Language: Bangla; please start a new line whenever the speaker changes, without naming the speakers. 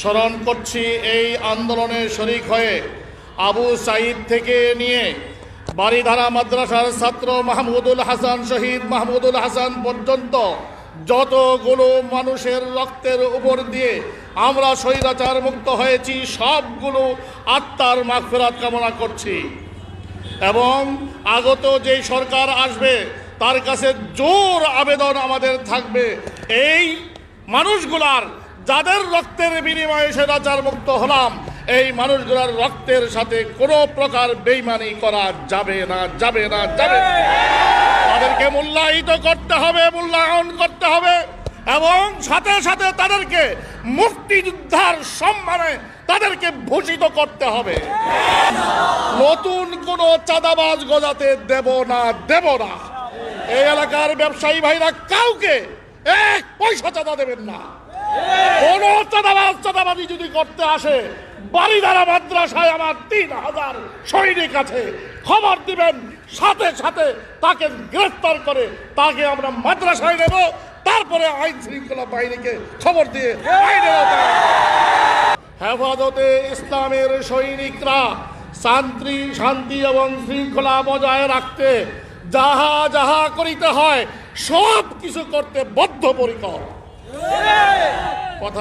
স্মরণ করছি এই আন্দোলনে শরিক হয়ে আবু সাইদ থেকে নিয়ে বাড়িধারা মাদ্রাসার ছাত্র মাহমুদুল হাসান, শহীদ মাহমুদুল হাসান পর্যন্ত যতগুলো মানুষের রক্তের উপর দিয়ে আমরা স্বৈরাচার মুক্ত হয়েছি, সবগুলো আত্মার মাগফেরাত কামনা করছি। এবং আগত যেই সরকার আসবে, তার কাছে জোর আবেদন আমাদের থাকবে। এই মানুষগুলার যাদের রক্তের বিনিময়ে স্বৈরাচার মুক্ত হলাম, এই মানুষগুলোর রক্তের সাথে কোনো প্রকার বেইমানি করা যাবে না যাবে না, যাবে। তাদেরকে মূল্যায়িত করতে হবে, মূল্যায়ন করতে হবে, এবং সাথে সাথে তাদেরকে মুক্তিযোদ্ধার সম্মানে তাদেরকে ভূষিত করতে হবে। নতুন কোনো চাঁদাবাজ গজাতে দেব না দেব না। এই এলাকার ব্যবসায়ী ভাইরা কাউকে এক পয়সা চাঁদা দেবেন না। কোন চাঁদাবাজ চাঁদাবাজি যদি করতে আসে বাড়িদারা মাদ্রাসায় আমার তিন হাজার সৈনিক আছে। খবর দিবেন, সাথে সাথে তাকে গ্রেফতার করে তাকে আমরা মাদ্রাসায় নেব, তারপরে আইন শৃঙ্খলা বাহিনীকে খবর দিয়ে হেফাজতে ইসলামের সৈনিকরা শান্তি শান্তি এবং শৃঙ্খলা বজায় রাখতে যাহা যাহা করিতে হয় সব কিছু করতে বদ্ধপরিকর। কথা